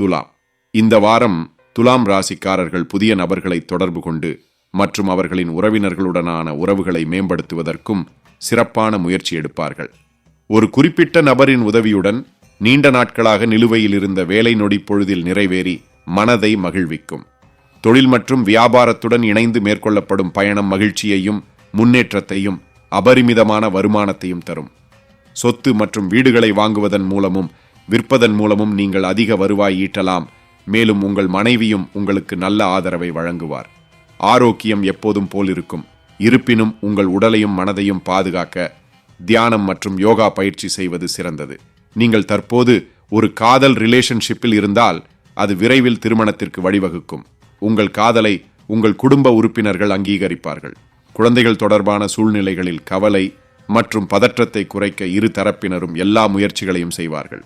துலாம். இந்த வாரம் துலாம் ராசிக்காரர்கள் புதிய நபர்களை தொடர்பு கொண்டு மற்றும் அவர்களின் உறவினர்களுடனான உறவுகளை மேம்படுத்துவதற்கும் சிறப்பான முயற்சி எடுப்பார்கள். ஒரு குறிப்பிட்ட நபரின் உதவியுடன் நீண்ட நாட்களாக நிலுவையில் இருந்த வேலை நொடி பொழுதில் நிறைவேறி மனதை மகிழ்விக்கும். தொழில் மற்றும் வியாபாரத்துடன் இணைந்து மேற்கொள்ளப்படும் பயணம் மகிழ்ச்சியையும் முன்னேற்றத்தையும் அபரிமிதமான வருமானத்தையும் தரும். சொத்து மற்றும் வீடுகளை வாங்குவதன் மூலமும் விற்பதன் மூலமும் நீங்கள் அதிக வருவாய் ஈட்டலாம். மேலும் உங்கள் மனைவியும் உங்களுக்கு நல்ல ஆதரவை வழங்குவார். ஆரோக்கியம் எப்போதும் போலிருக்கும். இருப்பினும் உங்கள் உடலையும் மனதையும் பாதுகாக்க தியானம் மற்றும் யோகா பயிற்சி செய்வது சிறந்தது. நீங்கள் தற்போது ஒரு காதல் ரிலேஷன்ஷிப்பில் இருந்தால் அது விரைவில் திருமணத்திற்கு வழிவகுக்கும். உங்கள் காதலை உங்கள் குடும்ப உறுப்பினர்கள் அங்கீகரிப்பார்கள். குழந்தைகள் தொடர்பான சூழ்நிலைகளில் கவலை மற்றும் பதற்றத்தை குறைக்க இரு தரப்பினரும் எல்லா முயற்சிகளையும் செய்வார்கள்.